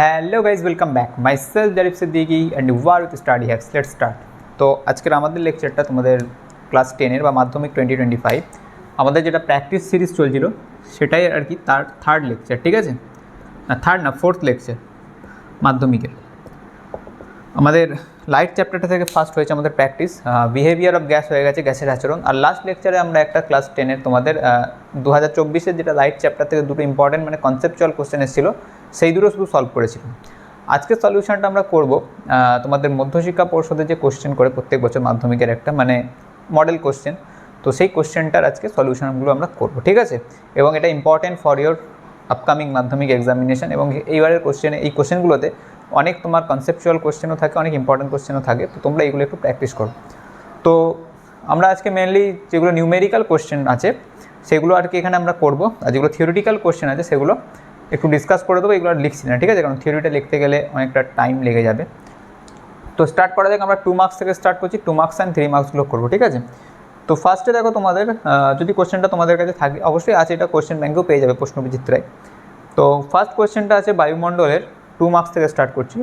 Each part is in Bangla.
Hello guys welcome back myself Zarif Siddiqui and war with study hacks let start তো আজকের আমাদের লেকচারটা তোমাদের ক্লাস টেনের বা মাধ্যমিক টোয়েন্টি টোয়েন্টি ফাইভ আমাদের যেটা প্র্যাকটিস সিরিজ চলছিল, সেটাই আর কি তার থার্ড লেকচার ঠিক আছে? না থার্ড না ফোর্থ লেকচার মাধ্যমিকের। আমাদের লাইট চ্যাপ্টারটা থেকে ফার্স্ট হয়েছে আমাদের প্র্যাকটিস বিহেভিয়ার অফ গ্যাস হয়ে গেছে, গ্যাসের আচরণ। আর লাস্ট লেকচারে আমরা একটা ক্লাস টেনের তোমাদের দু হাজার চব্বিশের যেটা লাইট চ্যাপ্টার থেকে দুটো ইম্পর্টেন্ট মানে কনসেপচুয়াল কোশ্চেন এসেছিল সেই দুটো শুধু সলভ করেছিলাম। আজকের সলিউশনটা আমরা করব তোমাদের মধ্যশিক্ষা পর্ষদের যে কোশ্চেন করে প্রত্যেক বছর মাধ্যমিকের একটা মানে মডেল কোশ্চেন তো সেই কোশ্চেনটার আজকে সলিউশনগুলো আমরা করব, ঠিক আছে? এবং এটা important for your upcoming Madhyamik examination এবং এইবারের কোশ্চেনে এই কোশ্চেনগুলোতে অনেক তোমার কনসেপচুয়াল কোশ্চেনও থাকে, অনেক ইম্পর্টেন্ট কোশ্চেনও থাকে, তো তোমরা এগুলো একটু প্র্যাকটিস করো। তো আমরা আজকে মেনলি যেগুলো নিউমেরিক্যাল কোশ্চেন আছে, সেগুলো আর কি এখানে আমরা করব, আর যেগুলো থিওরিটিক্যাল কোশ্চেন আছে, সেগুলো একটু ডিসকাস করে দেবো, এগুলো লিখছি না, ঠিক আছে? কারণ থিওরিটা লিখতে গেলে অনেকটা টাইম লেগে যাবে। তো স্টার্ট করা যাক, আমরা টু মার্কস থেকে স্টার্ট করছি টু মার্কস অ্যান্ড থ্রি মার্কসগুলো করব, ঠিক আছে? তো ফার্স্টে দেখো তোমাদের যদি কোশ্চেনটা তোমাদের কাছে থাকে, অবশ্যই আছে, এটা কোশ্চেন ব্যাঙ্কেও পেয়ে যাবে প্রশ্ন বিচিত্রায় তো ফার্স্ট কোশ্চেনটা আছে বায়ুমণ্ডলের টু মার্কস থেকে স্টার্ট করছি।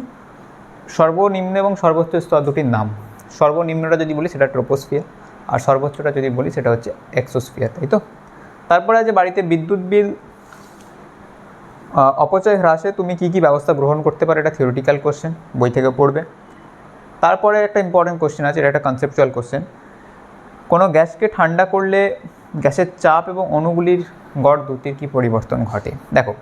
সর্বনিম্ন এবং সর্বোচ্চ স্তর দুটির নাম। সর্বনিম্নটা যদি বলি, সেটা ট্রোপোস্ফিয়ার আর সর্বোচ্চটা যদি বলি, সেটা হচ্ছে এক্সোস্ফিয়ার তাই তো? তারপরে আছে বাড়িতে বিদ্যুৎ বিল অপচয় হ্রাসে তুমি কি কি ব্যবস্থা গ্রহণ করতে পারো? এটা থিওরিটিক্যাল কোশ্চেন বই থেকে পড়বে। তারপরে একটা ইম্পর্টেন্ট কোশ্চেন আছে, এটা একটা কনসেপচুয়াল কোশ্চেন কোনো গ্যাসকে ঠান্ডা করলে গ্যাসের চাপ এবং অণুগুলির গড় দুটির কী পরিবর্তন ঘটে? দেখো,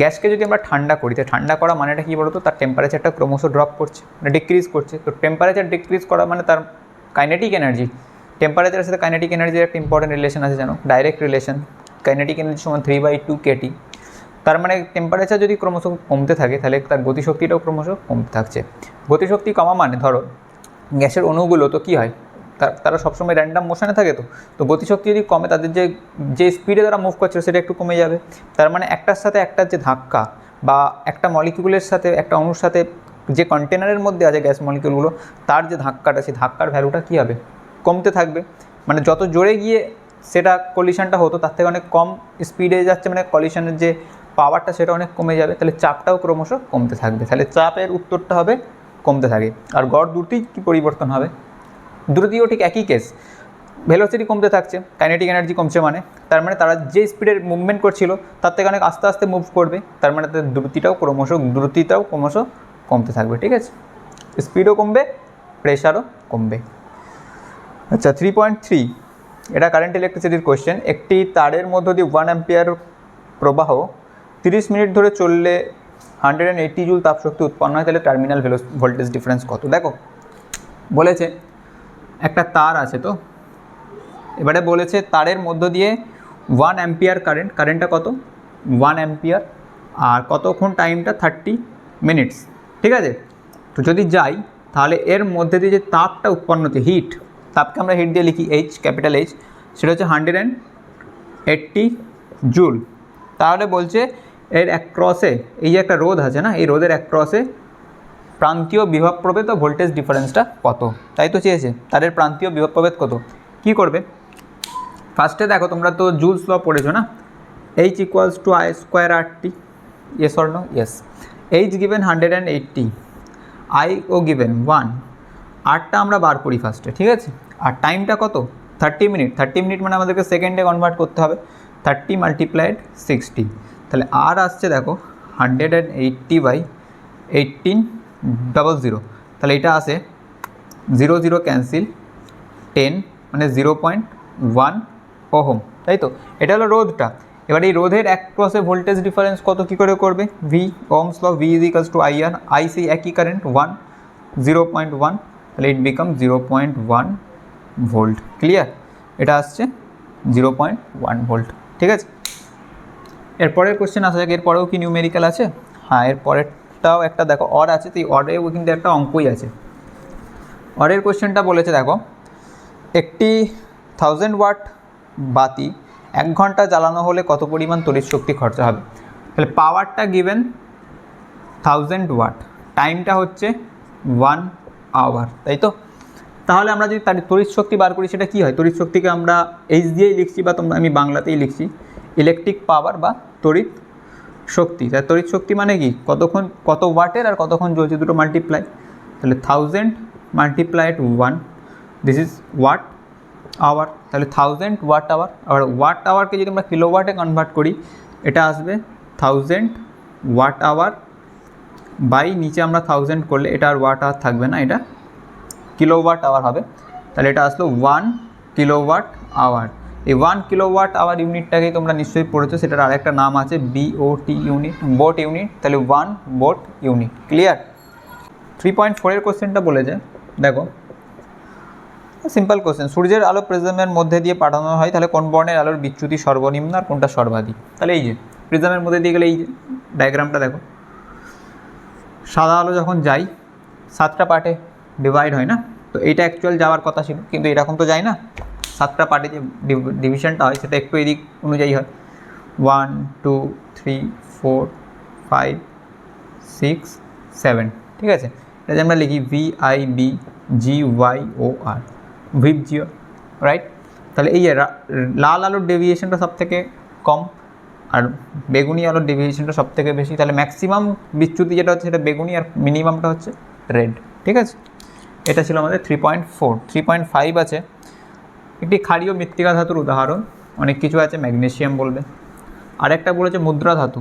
গ্যাসকে যদি আমরা ঠান্ডা করি, তো ঠান্ডা করা মানেটা কী বলতো? তার টেম্পারেচারটা ক্রমশ ড্রপ করছে মানে ডিক্রিজ করছে। তো টেম্পারেচার ডিক্রিজ করা মানে তার কাইনেটিক এনার্জি টেম্পারেচারের সাথে কাইনেটিক এনার্জির একটা ইম্পর্টেন্ট রিলেশন আছে, জানো? ডাইরেক্ট রিলেশন কাইনেটিক এনার্জি সমান থ্রি বাই টু কেটি তার মানে টেম্পারেচার যদি ক্রমশ কমতে থাকে, তাহলে তার গতিশক্তিটাও ক্রমশ কমতে থাকছে। গতিশক্তি কমা মানে ধরো, গ্যাসের অণুগুলো তো কী হয়? তার সবসময় র্যান্ডাম মোশনে থাকে তো। তো গতিশক্তি যদি কমে, তাদের যে যে স্পিডে তারা মুভ করছে, সেটা একটু কমে যাবে। তার মানে একটার সাথে একটার যে ধাক্কা বা একটা মলিকিউলের সাথে, একটা অণুর সাথে যে কন্টেনারের মধ্যে আছে গ্যাস মলিকিউলগুলো তার যে ধাক্কাটা, সেই ধাক্কার ভ্যালুটা কী হবে? কমতে থাকবে। মানে যত জোরে গিয়ে সেটা কলিশনটা হতো, তার থেকে অনেক কম স্পিডে যাচ্ছে মানে কলিশনের যে পাওয়ারটা সেটা অনেক কমে যাবে, তাহলে চাপটাও ক্রমশ কমতে থাকবে। তাহলে চাপের উত্তরটা হবে কমতে থাকে। আর গড় দ্রুতই কী পরিবর্তন হবে? দ্রুতিও ঠিক একই কেস ভেলোসিটি কমতে থাকছে কাইনেটিক এনার্জি কমছে মানে। তার মানে তারা যে স্পিডের মুভমেন্ট করছিল, তার থেকে অনেক আস্তে আস্তে মুভ করবে। তার মানে তাদের দ্রুতিটাও ক্রমশ দ্রুতিটাও ক্রমশ কমতে থাকবে, ঠিক আছে? স্পিডও কমবে প্রেশারও কমবে। আচ্ছা থ্রি পয়েন্ট থ্রি এটা কারেন্ট ইলেকট্রিসিটির কোয়েশ্চেন একটি তারের মধ্য দিয়ে ওয়ান অ্যাম্পিয়ার প্রবাহ তিরিশ মিনিট ধরে চললে হান্ড্রেড অ্যান্ড এইটি জুল তাপশক্তি উৎপন্ন হয়, তাহলে টার্মিনাল ভেলো ভোল্টেজ ডিফারেন্স কত? দেখো, বলেছে একটা তার আছে তো? এবারে বলেছে তারের মধ্য দিয়ে ওয়ান অ্যাম্পিয়ার কারেন্ট কারেন্টটা কত? ওয়ান অ্যাম্পিয়ার আর কতক্ষণ টাইমটা থার্টি মিনিটস ঠিক আছে? তো যদি যাই, তাহলে এর মধ্যে দিয়ে যে তাপটা উৎপন্ন হচ্ছে হিট তাপকে আমরা হিট দিয়ে লিখি এইচ ক্যাপিটাল এইচ সেটা হচ্ছে হান্ড্রেড অ্যান্ড এইট্টি জুল। তাহলে বলছে এর এক ক্রসে, এই যে একটা রোধ আছে না, এই রোধের এক ক্রসে প্রান্তীয় বিভব প্রভেদ ভোল্টেজ ডিফারেন্সটা কত? তাই তো চেয়েছে। তাদের প্রান্তীয় বিভব প্রভেদ কত? কি করবে? ফার্স্টে দেখো, তোমরা তো জুলস ল পড়েছো না? H equals to I square R T yes or no H given hundred and eighty I O given one আরটা আমরা বার করি ফার্স্টে ঠিক আছে? আর টাইমটা কত? থার্টি মিনিট থার্টি মিনিট মানে আমাদেরকে সেকেন্ডে কনভার্ট করতে হবে। থার্টি মাল্টিপ্লাইড সিক্সটি তাহলে আর আসছে দেখো hundred and eighty by eighteen double zero তাহলে এটা আসে জিরো জিরো ক্যান্সেল টেন মানে জিরো পয়েন্ট ওয়ান ওহম তাই তো? এটা হলো রোধটা। এবার এই রোধের এক ক্রসে ভোল্টেজ ডিফারেন্স কত কী করে করবে? V Ohm's law V is equals to I R I see একই current one zero point one তাহলে it become zero point one volt clear এটা আসছে জিরো পয়েন্ট ওয়ান ভোল্ট ঠিক আছে? এরপরের কোশ্চেন আসা যাক এরপরেও কি নিউমেরিক্যাল আছে? হ্যাঁ এর পরেরটাও একটা দেখো অর আছে, তো এই অরেও কিন্তু একটা অঙ্কই আছে। অরের কোশ্চেনটা বলেছে, দেখো, একটি থাউজেন্ড ওয়াট বাতি এক ঘণ্টা জ্বালানো হলে কত পরিমাণ তড়িৎ শক্তি খরচা হবে? তাহলে পাওয়ারটা গিভেন থাউজেন্ড ওয়াট টাইমটা হচ্ছে ওয়ান আওয়ার তাই তো? তাহলে আমরা যদি তার তড়িৎ শক্তি বার করি, সেটা কী হয়? তড়িৎ শক্তিকে আমরা এইচ দিয়েই লিখছি বা তোমরা, আমি বাংলাতেই লিখছি ইলেকট্রিক পাওয়ার বা তড়িৎ শক্তি। তাই তড়িৎ শক্তি মানে কি? কতক্ষণ, কত ওয়াটের আর কতক্ষণ জ্বলছে দুটো মাল্টিপ্লাই তাহলে thousand multiply two one this is watt hour তাহলে থাউজেন্ড ওয়াট আওয়ার আর ওয়াট আওয়ারকে যদি আমরা কিলো ওয়াটে কনভার্ট করি, এটা আসবে থাউজেন্ড ওয়াট আওয়ার বাই নিচে আমরা থাউজেন্ড করলে এটা আর ওয়াট আওয়ার থাকবে না, এটা কিলো ওয়াট আওয়ার হবে। তাহলে এটা আসলো ওয়ান কিলো ওয়াট আওয়ার এই ওয়ান কিলো ওয়াট আওয়ার ইউনিটটাকেই তোমরা নিশ্চয়ই পড়েছো, সেটার আরেকটা নাম আছে বিওটি ইউনিট বোট ইউনিট তাহলে one BOT unit clear three point ফোরের কোশ্চেনটা বলেছে দেখো সিম্পল কোশ্চেন সূর্যের আলো প্রিজমের মধ্যে দিয়ে পাঠানো হয়, তাহলে কোন বর্ণের আলোর বিচ্যুতি সর্বনিম্ন আর কোনটা সর্বাধিক? তাহলে এই যে প্রিজমের মধ্যে দিয়ে গেলে এই যে ডায়াগ্রামটা দেখো, সাদা আলো যখন যাই সাতটা পার্টে ডিভাইড হয় না? তো এইটা অ্যাকচুয়াল যাওয়ার কথা ছিল, কিন্তু এরকম তো যায় না? সাতটা পার্টে যে ডিভিশনটা হয়, সেটা একটু এদিক অনুযায়ী হয়। One two three four five six seven ঠিক আছে? এটা আমরা লিখি V I B G Y O R ভিপ জিও রাইট তাহলে এই লাল আলোর ডেভিয়েশনটা সব থেকে কম, আর বেগুনি আলোর ডেভিয়েশনটা সব থেকে বেশি। তাহলে ম্যাক্সিমাম বিচ্যুতি যেটা হচ্ছে, সেটা বেগুনি আর মিনিমামটা হচ্ছে রেড ঠিক আছে? এটা ছিল আমাদের three point four three point five আছে। একটি ক্ষারীয় মৃত্তিকা ধাতুর উদাহরণ, অনেক কিছু আছে ম্যাগনেসিয়াম বলবে। আরেকটা বলেছে মুদ্রা ধাতু,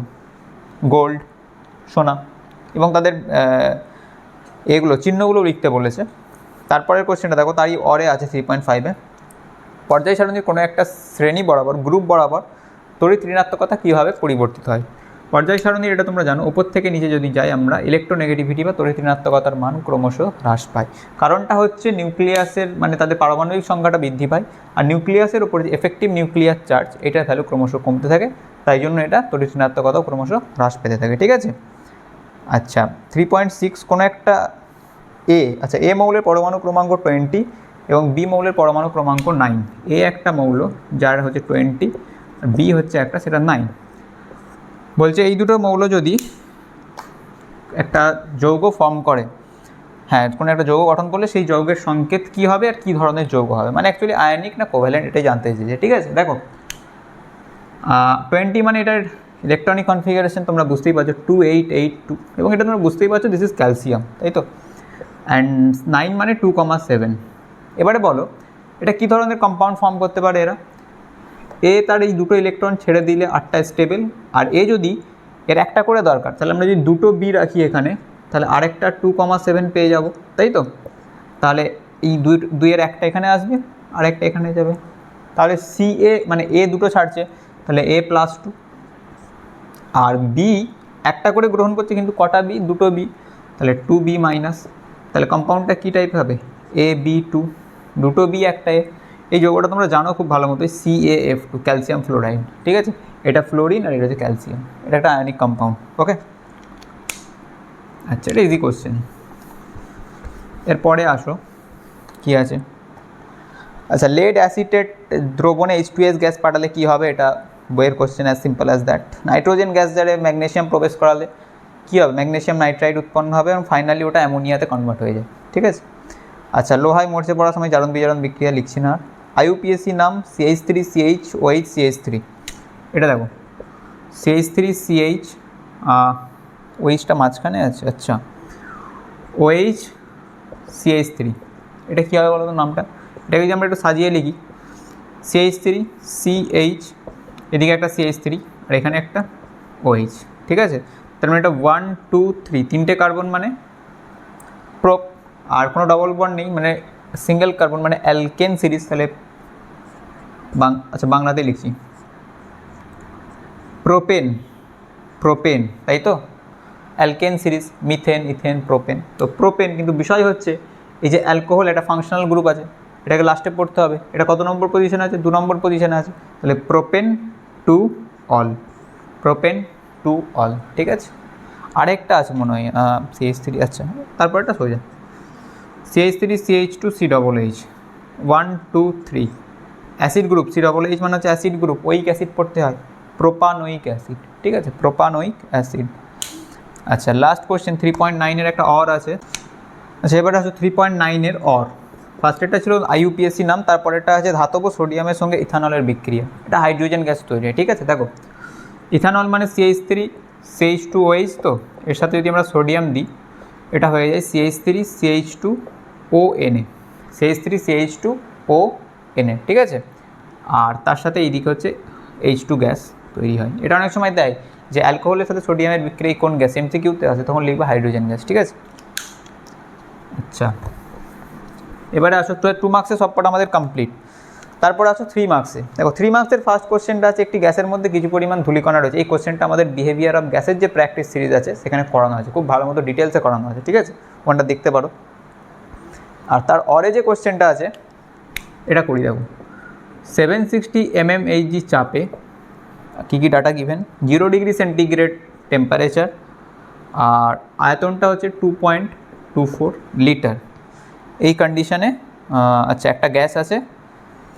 গোল্ড, সোনা, এবং তাদের এগুলো, চিহ্নগুলো লিখতে বলেছে। তারপরের কোশ্চেনটা দেখো, তারই অরে আছে থ্রি পয়েন্ট ফাইভে। পর্যায় সারণীর কোনো একটা শ্রেণি বরাবর, গ্রুপ বরাবর তড়িৎ ঋণাত্মকতা কীভাবে পরিবর্তিত হয়? পর্যায় সারণীর এটা তোমরা জানো, উপর থেকে নিচে যদি যাই আমরা ইলেকট্রোনেগেটিভিটি বা তড়িৎ ঋণাত্মকতার মান ক্রমশ হ্রাস পায় কারণটা হচ্ছে নিউক্লিয়াসের মানে তাদের পারমাণবিক সংখ্যাটা বৃদ্ধি পায়, আর নিউক্লিয়াসের উপরে যে এফেক্টিভ নিউক্লিয়ার চার্জ এটা তাহলে ক্রমশ কমতে থাকে, তাই জন্য এটা তড়িৎ ঋণাত্মকতাও ক্রমশ হ্রাস পেতে থাকে, ঠিক আছে? আচ্ছা থ্রি পয়েন্ট সিক্স কোনো একটা এ আচ্ছা এ মৌলের পরমাণু ক্রমাঙ্ক টোয়েন্টি এবং বি মৌলের পরমাণু ক্রমাঙ্ক নাইন এ একটা মৌল, যার হচ্ছে টোয়েন্টি বি হচ্ছে একটা, সেটা নাইন বলছে এই দুটো মৌল যদি একটা যৌগ ফর্ম করে হ্যাঁ কোনো একটা যৌগ গঠন করলে সেই যৌগের সংকেত কী হবে আর কী ধরনের যৌগ হবে? মানে অ্যাকচুয়ালি আয়নিক না কোভ্যালেন্ট এটাই জানতে চেয়েছে ঠিক আছে? দেখো টোয়েন্টি মানে এটার ইলেকট্রনিক কনফিগারেশন তোমরা বুঝতেই পারছ টু এইট এইট টু এবং এটা তোমরা বুঝতেই পারছ দিস ইজ ক্যালসিয়াম তাই তো? অ্যান্ড নাইন মানে টু কমা সেভেন এবারে বলো, এটা কী ধরনের কম্পাউন্ড ফর্ম করতে পারে এরা? এ তার এই দুটো ইলেকট্রন ছেড়ে দিলে আটটা স্টেবল আর এ যদি এর একটা করে দরকার, তাহলে আমরা যদি দুটো বি রাখি এখানে, তাহলে আরেকটা টু কমা সেভেন পেয়ে যাব, তাই তো? তাহলে এই দুই, দুইয়ের একটা এখানে আসবে, আরেকটা এখানে যাবে। তাহলে সি এ মানে এ দুটো ছাড়ছে, তাহলে এ প্লাস টু আর বি একটা করে গ্রহণ করছে, কিন্তু কটা বি দুটো বি তাহলে টু বি মাইনাস তাহলে কম্পাউন্ডটা কী টাইপ হবে? এ বি টু দুটো বি একটা এ এই যৌগটা তোমরা জানো খুব ভালো মতো C A F two calcium fluoride ঠিক আছে? এটা ফ্লোরিন আর এটা হচ্ছে ক্যালসিয়াম এটা একটা আয়নিক কম্পাউন্ড ওকে আচ্ছা এটা ইজি কোশ্চেন এরপরে আসো, কি আছে? আচ্ছা লেড অ্যাসিটেট দ্রবণে এইচ টু এস গ্যাস পাঠালে কী হবে? এটা বইয়ের question as simple as that nitrogen gas যারে ম্যাগনেশিয়াম প্রবেশ করালে কী হবে? ম্যাগনেশিয়াম নাইট্রাইড উৎপন্ন হবে এবং ফাইনালি ওটা অ্যামোনিয়াতে কনভার্ট হয়ে যায়, ঠিক আছে? আচ্ছা লোহায় মরচে পড়ার সময় জারণ বিজারণ বিক্রিয়া লিখছি না। আইউপিএসসি নাম CH three CH OH CH three এটা দেখো। সিএইচ থ্রি সিএইচ ওএইচটা মাঝখানে আছে আচ্ছা। ওএইচ সিএইচ থ্রি এটা কী হবে বলো তো নামটা? এটাকে যদি আমরা একটু সাজিয়ে লিখি। সিএইচ থ্রি সিএইচ এদিকে একটা সিএইচ থ্রি আর এখানে একটা ওএইচ ঠিক আছে? তার মানে এটা ওয়ান টু থ্রি তিনটে কার্বন মানে প্রোপ আর কোনো ডবল বন্ড নেই মানে সিঙ্গেল কার্বন মানে অ্যালকেন সিরিজ তাহলে আচ্ছা বাংলাতে লিখছি। প্রোপেন প্রোপেন, তাই তো? Alkane series, methane, ethane, propane. তো প্রোপেন কিন্তু বিষয় হচ্ছে, এই যে অ্যালকোহল একটা ফাংশনাল গ্রুপ আছে, এটাকে লাস্টে পড়তে হবে। এটা কত নম্বর পজিশনে আছে? দু নম্বর পজিশনে আছে। তাহলে propan two ol. Propan two ol, ঠিক আছে? আরেকটা আছে মনে হয় সিএইচ থ্রি আচ্ছা তারপর তারপরটা সোজা CH three CH two C double H one two three acid group C double H মানে হচ্ছে অ্যাসিড গ্রুপ, ওইক অ্যাসিড পড়তে হয়, প্রোপানোইক অ্যাসিড, ঠিক আছে? Propanoic acid. আচ্ছা লাস্ট কোয়েশ্চেন থ্রি পয়েন্ট নাইনের একটা অর আছে। আচ্ছা এবারে হচ্ছে থ্রি পয়েন্ট নাইনের অর। ফার্স্টেরটা ছিল আইইউপিএসসি নাম তারপরেটা আছে ধাতব সোডিয়ামের সঙ্গে ইথানলের বিক্রিয়া। এটা হাইড্রোজেন গ্যাস তৈরি ঠিক আছে? দেখো, ইথানল মানে CH three CH two OH তো? এর সাথে যদি আমরা সোডিয়াম দিই, এটা হয়ে যায় CH three CH two O NA CH three CH two O NA ঠিক আছে? আর তার সাথে এই এইদিকে হচ্ছে এইচ টু গ্যাস তৈরি হয়। এটা অনেক সময় দেয় যে অ্যালকোহলের সাথে সোডিয়ামের বিক্রিয়া কোন গ্যাস এমসি কিউতে আছে তখন লিখবে হাইড্রোজেন গ্যাস, ঠিক আছে? আচ্ছা। এবারে আসো টু মার্কসে সবকটা আমাদের কমপ্লিট তারপর আসো থ্রি মার্কসে দেখো থ্রি মার্কসের ফার্স্ট কোশ্চেনটা আছে, একটি গ্যাসের মধ্যে কিছু পরিমাণ ধুলিকণা রয়েছে। এই কোশ্চেনটা আমাদের বিহেভিয়ার অফ গ্যাসের যে প্র্যাকটিস সিরিজ আছে, সেখানে করানো হয়েছে। খুব ভালো মতো ডিটেলসে করানো হয়েছে, ঠিক আছে? ওখানটা দেখতে পারো? আর তার অরে যে কোশ্চেনটা আছে এটা করি, দেখো। Seven sixty M M HG চাপে কী কী data given zero degree centigrade temperature আর আয়তনটা হচ্ছে two point two four litre এই কন্ডিশনে আচ্ছা একটা গ্যাস আছে।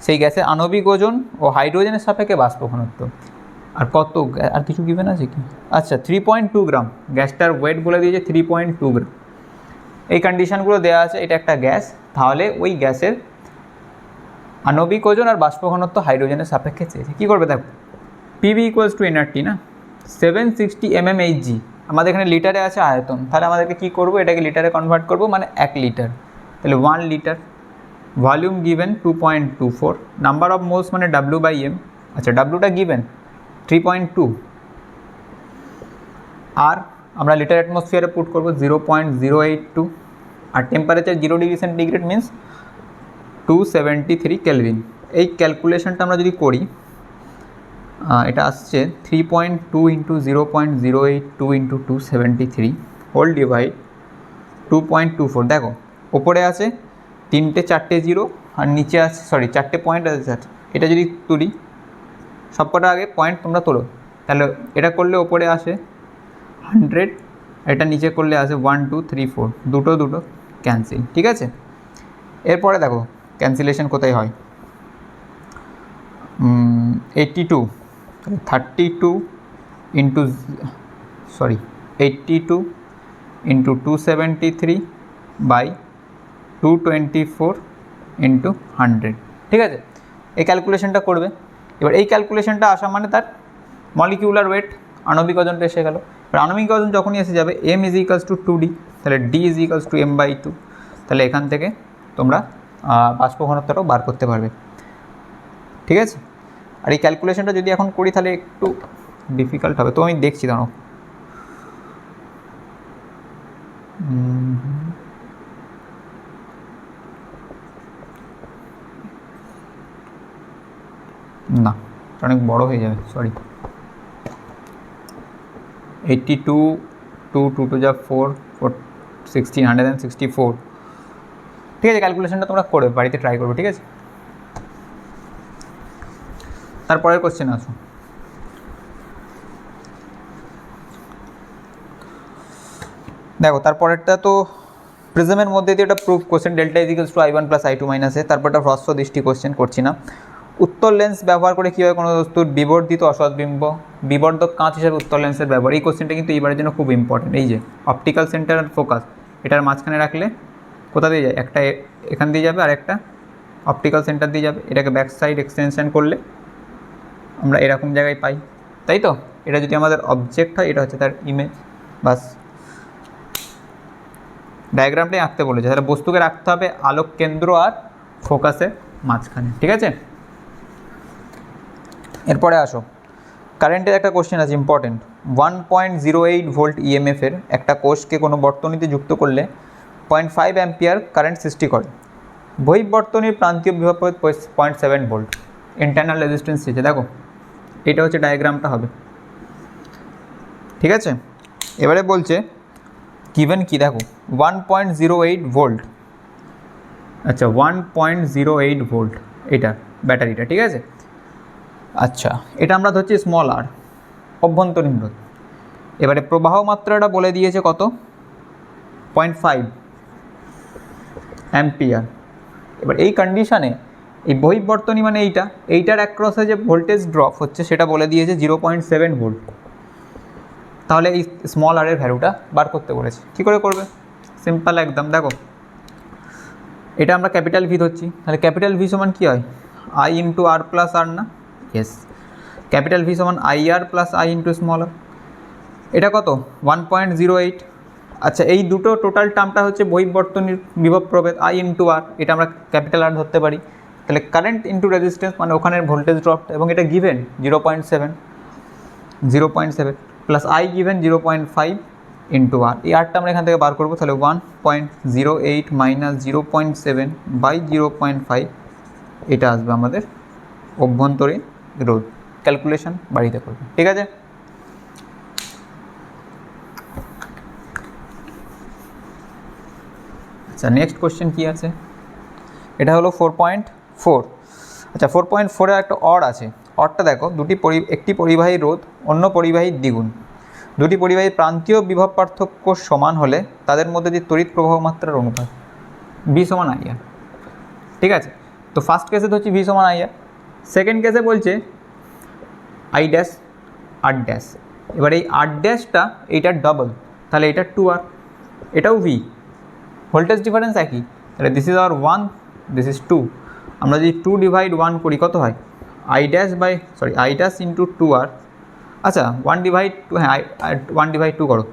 সেই গ্যাসের আণবিক ওজন ও হাইড্রোজেনের সাপেক্ষে বাষ্প ঘনত্ব। আর কত আর কিছু গিভেন আছে কি? আচ্ছা থ্রি পয়েন্ট টু গ্রাম গ্যাসটার ওয়েট বলে দিয়েছে থ্রি পয়েন্ট টু গ্রাম এই কন্ডিশানগুলো দেওয়া আছে, এটা একটা গ্যাস তাহলে ওই গ্যাসের আণবিক ওজন আর বাষ্প ঘনত্ব হাইড্রোজেনের সাপেক্ষে চেয়েছে। কী করবে দেখো? পিভি ইকুয়ালস টু এনআরটি না? Seven sixty M M H G আমাদের এখানে লিটারে আছে আয়তন। তাহলে আমাদেরকে কী করব? এটাকে লিটারে কনভার্ট করব মানে এক লিটার। তাহলে one litre volume given two point two four number of moles মানে ডাব্লু বাই এম আচ্ছা ডাব্লুটা গিভেন থ্রি পয়েন্ট টু আর আমরা লিটার অ্যাটমসফিয়ারে পুট করব zero point zero eight two আর temperature zero degree centigrade means two seventy three kelvin এই ক্যালকুলেশনটা আমরা যদি করি এটা আসছে three point two into zero point zero eight two into two seventy three whole divide two point two four দেখো, ওপরে আছে তিনটে চারটে জিরো আর নিচে আছে সরি চারটে পয়েন্ট আছে স্যার এটা যদি তুলি, সবকটা আগে পয়েন্ট তোমরা তোলো। তাহলে এটা করলে ওপরে আসে হান্ড্রেড এটা নিচে করলে আসে ওয়ান টু থ্রি ফোর দুটো দুটো ক্যান্সেল ঠিক আছে? এরপরে দেখো ক্যান্সেলেশন কোথায় হয়? Eighty two thirty two into sorry eighty two into two seventy three by two twenty four into hundred ঠিক আছে? এই ক্যালকুলেশনটা করবে। এবার এই ক্যালকুলেশনটা আসা মানে তার মলিকিউলার ওয়েট আণবিক ওজনটা এসে গেল। এবার আণবিক ওজন যখনই এসে যাবে M is equals to two D তাহলে D is equals to M by two তাহলে এখান থেকে তোমরা বাষ্প ঘনত্বটাও বার করতে পারবে। ঠিক আছে? আর এই ক্যালকুলেশনটা যদি এখন করি তাহলে একটু ডিফিকাল্ট হবে। তো আমি দেখছি দাঁড়ো না, অনেক বড় হয়ে যাবে sorry eighty two two two two যা four four sixteen hundred and sixty four ঠিক আছে ক্যালকুলেশনটা তোমরা করবে বাড়িতে ট্রাই করবে, ঠিক আছে? তারপরের কোশ্চেন আসো। দেখো, তারপরেরটা তো প্রিজমের মধ্যে দিয়ে একটা proof question delta is equals to I one plus I two মাইনাসে তারপরটা হ্রস্ব দৃষ্টি কোশ্চেন করছি না। উত্তর লেন্স ব্যবহার করে কীভাবে কোনো বস্তুর বিবর্ধিত অসৎবিম্ব বিবর্ধক কাঁচ হিসাবে উত্তর লেন্সের ব্যবহার, এই কোশ্চেনটা কিন্তু এইবারের জন্য খুব ইম্পর্টেন্ট এই যে অপটিক্যাল সেন্টার ফোকাস এটার মাঝখানে রাখলে কোথা দিয়ে যায়? একটা এখান দিয়ে যাবে আর একটা অপটিক্যাল সেন্টার দিয়ে যাবে। এটাকে ব্যাক সাইড এক্সটেনশন করলে আমরা এরকম জায়গায় পাই। তাই তো? এটা যদি আমাদের অবজেক্ট হয়, এটা হচ্ছে তার ইমেজ বাস। ডায়াগ্রামটাই আঁকতে বলেছে। তাহলে বস্তুকে রাখতে হবে আলোক কেন্দ্র আর ফোকাসের মাঝখানে। ঠিক আছে? এরপরে আসো। কারেন্টের একটা কোশ্চেন আছে important one point zero eight volt ইএমএফের একটা কোষকে কোনো বর্তনীতে যুক্ত করলে পয়েন্ট ফাইভ অ্যাম্পিয়ার কারেন্ট সৃষ্টি করে। বহির্বর্তনীর প্রান্তীয় বিভব point seven volt internal resistance দিয়েছে দেখো, এটা হচ্ছে ডায়াগ্রামটা হবে। ঠিক আছে? এবারে বলছে গিভেন কি দেখো? One point zero eight volt আচ্ছা one point zero eight volt এটা, ব্যাটারিটা, ঠিক আছে? আচ্ছা এটা আমরা ধরছি স্মল আর অভ্যন্তরীণ রোধ। এবারে প্রবাহ মাত্রাটা বলে দিয়েছে কত? Point five. অ্যাম্পিয়ার এবার এই কন্ডিশনে এই বহির্বর্তনী মানে এইটা, এইটার অ্যাক্রসে যে ভোল্টেজ ড্রপ হচ্ছে, সেটা বলে দিয়েছে জিরো পয়েন্ট সেভেন ভোল্ট তাহলে এই স্মল আরের ভ্যালুটা বার করতে বলেছে। কী করে করবে? সিম্পল একদম, দেখো। এটা আমরা ক্যাপিটাল ভি ধরছি। তাহলে ক্যাপিটাল ভি সমান কী হয়? I into R plus R না? ইয়েস ক্যাপিটাল ভি সমান I R plus I into small R এটা কত? ওয়ান পয়েন্ট জিরো এইট আচ্ছা এই দুটো টোটাল টার্মটা হচ্ছে বহিবর্তনীর বিভব প্রভেদ আই ইন্টু আর এটা আমরা ক্যাপিটাল আর ধরতে পারি। তাহলে কারেন্ট ইন্টু রেজিস্ট্যান্স মানে ওখানের ভোল্টেজ ড্রপ এবং এটা given zero point seven zero point seven plus I given zero point five into R এই আরটা আমরা এখান থেকে বার করব, তাহলে one point zero eight minus zero point seven by zero point five এটা আসবে আমাদের অভ্যন্তরীণ রোধ। ক্যালকুলেশন বাড়িতে করবে। ঠিক আছে? আচ্ছা নেক্সট কোশ্চেন কী আছে? এটা হলো ফোর পয়েন্ট ফোর আচ্ছা ফোর পয়েন্ট ফোরে একটা অর আছে। অরটা দেখো, দুটি পরি একটি পরিবাহী রোধ, অন্য পরিবাহীর দ্বিগুণ। দুটি পরিবাহী প্রান্তীয় বিভব পার্থক্য সমান হলে তাদের মধ্যে যে তড়িৎ প্রবাহ মাত্রার অনুপাত ভি সমান আইয়া ঠিক আছে? তো ফার্স্ট কেসে তো হচ্ছে ভি সমান আইয়া সেকেন্ড কেসে বলছে আই ড্যাশ আর ড্যাশ এবার এই আর ড্যাশটা এইটার ডবল তাহলে এটা টু আর এটাও ভি ভোল্টেজ ডিফারেন্স একই? তাহলে this is our one this is two আমরা যদি টু ডিভাইড ওয়ান করি, কত হয়? I dash by sorry I dash into two R আচ্ছা ওয়ান ডিভাইড টু হ্যাঁ আই ওয়ান ডিভাইড টু করো।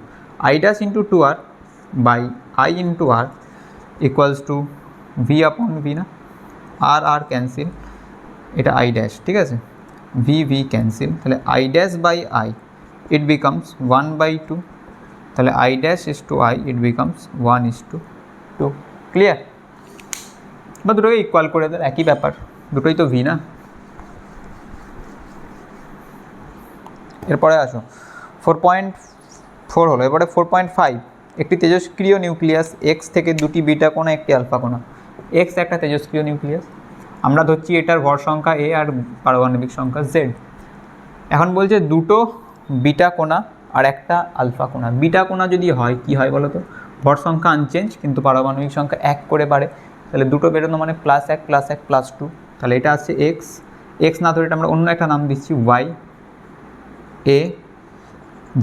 I dash into two R by I into R equals to V আপন ভি না? আর আর ক্যান্সেল এটা আই ড্যাশ ঠিক আছে? ভি ভি ক্যান্সেল তাহলে I dash by I it becomes one by two তাহলে I dash is two I it becomes one is two two clear বা দুটোকে ইকুয়াল করে দেয় একই ব্যাপার। দুটোই তো ভি না? এরপরে আসো। ফোর পয়েন্ট ফোর হলো। এবারে ফোর পয়েন্ট ফাইভ একটি তেজস্ক্রিয় নিউক্লিয়াস এক্স থেকে দুটি বিটা কোণা, একটি আলফা কোণা? এক্স একটা তেজস্ক্রিয় নিউক্লিয়াস আমরা ধরছি এটার ভর সংখ্যা এ আর পারমাণবিক সংখ্যা জেড এখন বলছে দুটো বিটা কোণা আর একটা আলফা কোণা। বিটা কোণা যদি হয়, কি হয় বলো তো ভর সংখ্যা আনচেঞ্জ কিন্তু পারমাণবিক সংখ্যা এক করে বাড়ে। তাহলে দুটো বেরোনো মানে প্লাস এক প্লাস এক প্লাস টু তাহলে এটা আসছে এক্স এক্স না ধরে এটা আমরা অন্য একটা নাম দিচ্ছি Y A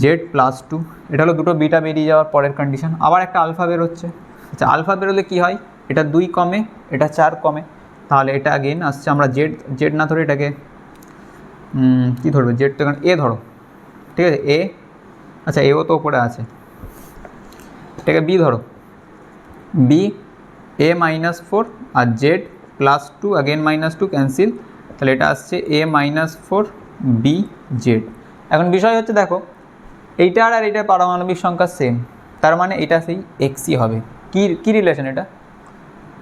Z plus two এটা হলো দুটো বিটা বেরিয়ে যাওয়ার পরের কন্ডিশন আবার একটা আলফা বেরোচ্ছে। আচ্ছা আলফা বেরোলে কী হয়? এটা দুই কমে, এটা চার কমে। তাহলে এটা আগেন আসছে আমরা জেড জেড না ধরে এটাকে কী ধরবে? জেড তো এ ধরো। ঠিক আছে এ আচ্ছা এও তো ওপরে আছে। এটাকে বি ধরো। B A minus four R Z plus two again minus two cancel তাহলে এটা আসছে A minus four B Z এখন বিষয় হচ্ছে দেখো, এইটার আর এইটার পারমাণবিক সংখ্যা সেম তার মানে এটা সেই এক্সই হবে। কী কী রিলেশন এটা?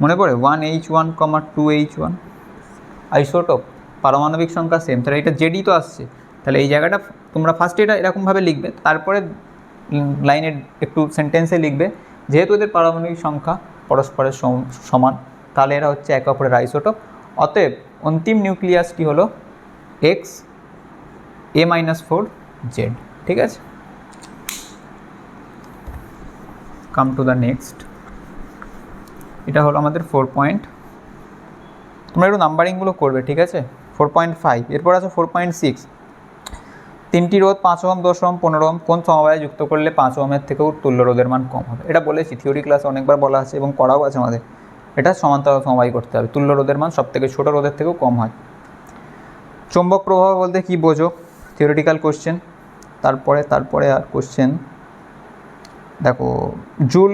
মনে পড়ে? One H one comma two H one I isotope, পারমাণবিক সংখ্যা সেম তাহলে এটা জেডই তো আসছে। তাহলে এই জায়গাটা তোমরা ফার্স্টে এটা এরকমভাবে লিখবে, তারপরে লাইনের একটু সেন্টেন্সে লিখবে, যেহেতু এদের পারমাণবিক সংখ্যা পরস্পরের সম- সমান, তাহলে এরা হচ্ছে একে অপরের আইসোটোপ অতএব অন্তিম নিউক্লিয়াসটি হলো X A minus four Z ঠিক আছে? কাম টু দ্য নেক্সট এটা হলো আমাদের ফোর পয়েন্ট তোমরা একটু নাম্বারিংগুলো করবে, ঠিক আছে? ফোর পয়েন্ট ফাইভ এরপর আছে ফোর পয়েন্ট সিক্স তিনটি রোধ, পাঁচ ওহম, দশ ওহম, পনেরো ওহম, কোন সমবায়ে যুক্ত করলে পাঁচ ওহমের থেকেও তুল্য রোধের মান কম হবে? এটা বলেছি থিওরি ক্লাসে অনেকবার বলা আছে এবং করাও আছে আমাদের। এটা সমান্তরাল সমবায় করতে হবে। তুল্য রোধের মান সব থেকে ছোটো রোধের থেকেও কম হয়। চুম্বক প্রবাহ বলতে কি বোঝো? থিওরিটিক্যাল কোশ্চেন তারপরে তারপরে আর কোশ্চেন দেখো, joule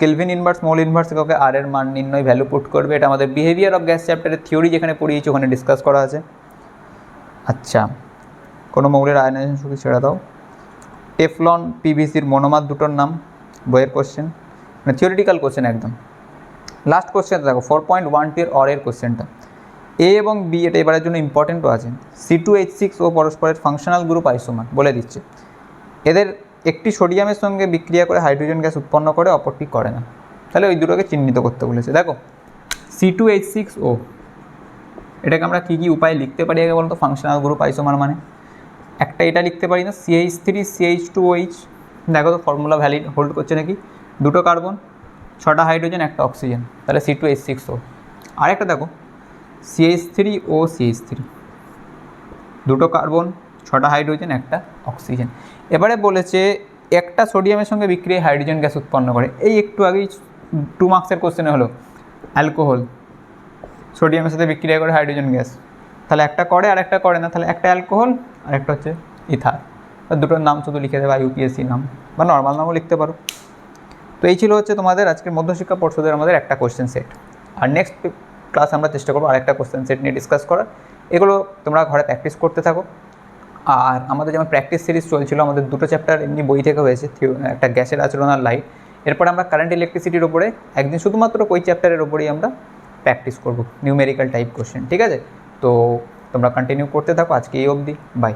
kelvin inverse mole inverse একে আর এর মান নির্ণয় ভ্যালু পুট করবে। এটা আমাদের বিহেভিয়ার অফ গ্যাস চ্যাপ্টারের থিওরি যেখানে পড়িয়েছি, ওখানে ডিসকাস করা আছে। আচ্ছা। কোনো মৌলের আয়নায়ন শুধু ছেড়ে দাও। টেফলন পিভিসির মনোমার দুটোর নাম, বইয়ের কোশ্চেন মানে থিওরিটিক্যাল কোশ্চেন একদম। লাস্ট কোশ্চেন দেখো ফোর পয়েন্ট ওয়ান টির অরের কোশ্চেনটা এ এবং বি এটা এবারের জন্য ইম্পর্টেন্টও আছে। C two H six O পরস্পরের ফাংশনাল গ্রুপ আইসোমার বলে দিচ্ছে। এদের একটি সোডিয়ামের সঙ্গে বিক্রিয়া করে হাইড্রোজেন গ্যাস উৎপন্ন করে, অপরটি করে না। তাহলে ওই দুটোকে চিহ্নিত করতে বলেছে। দেখো C two H six O, এটাকে আমরা কী কী উপায়ে লিখতে পারি আগে বলতো? ফাংশনাল গ্রুপ আইসোমার মানে? একটা এটা লিখতে পারি না CH three CH two OH দেখো তো ফর্মুলা ভ্যালিড হোল্ড করছে নাকি? দুটো কার্বন ছটা হাইড্রোজেন একটা অক্সিজেন তাহলে C two H six O আরেকটা দেখো CH three O CH three দুটো কার্বন ছটা হাইড্রোজেন একটা অক্সিজেন এবারে বলেছে, একটা সোডিয়ামের সঙ্গে বিক্রিয়া হাইড্রোজেন গ্যাস উৎপন্ন করে। এই একটু আগেই টু মার্কসের কোশ্চেনে হলো অ্যালকোহল সোডিয়ামের সাথে বিক্রিয়া করে হাইড্রোজেন গ্যাস তাহলে একটা করে আর একটা করে না, তাহলে একটা অ্যালকোহল আর একটা হচ্ছে ইথার। দুটোর নাম শুধু লিখে দেবে ইউপিএসসি নাম, বা নর্মাল নামও লিখতে পারো। তো এই ছিল হচ্ছে তোমাদের আজকের মধ্যশিক্ষা পর্ষদের আমাদের একটা কোশ্চেন সেট আর নেক্সট ক্লাস আমরা চেষ্টা করব আরেকটা কোশ্চেন সেট নিয়ে ডিসকাস করার। এগুলো তোমরা ঘরে প্র্যাকটিস করতে থাকো। আর আমাদের যেমন প্র্যাকটিস সিরিজ চলছিল, আমাদের দুটো চ্যাপ্টার এমনি বই থেকে হয়েছে একটা গ্যাসের আচরণ আর লাইট এরপর আমরা কারেন্ট ইলেকট্রিসিটির ওপরে একদিন শুধুমাত্র ওই চ্যাপ্টারের ওপরেই আমরা প্র্যাকটিস করব নিউমেরিক্যাল টাইপ কোশ্চেন ঠিক আছে? তো তোমরা কন্টিনিউ করতে থাকো আজকে এই অবধি বাই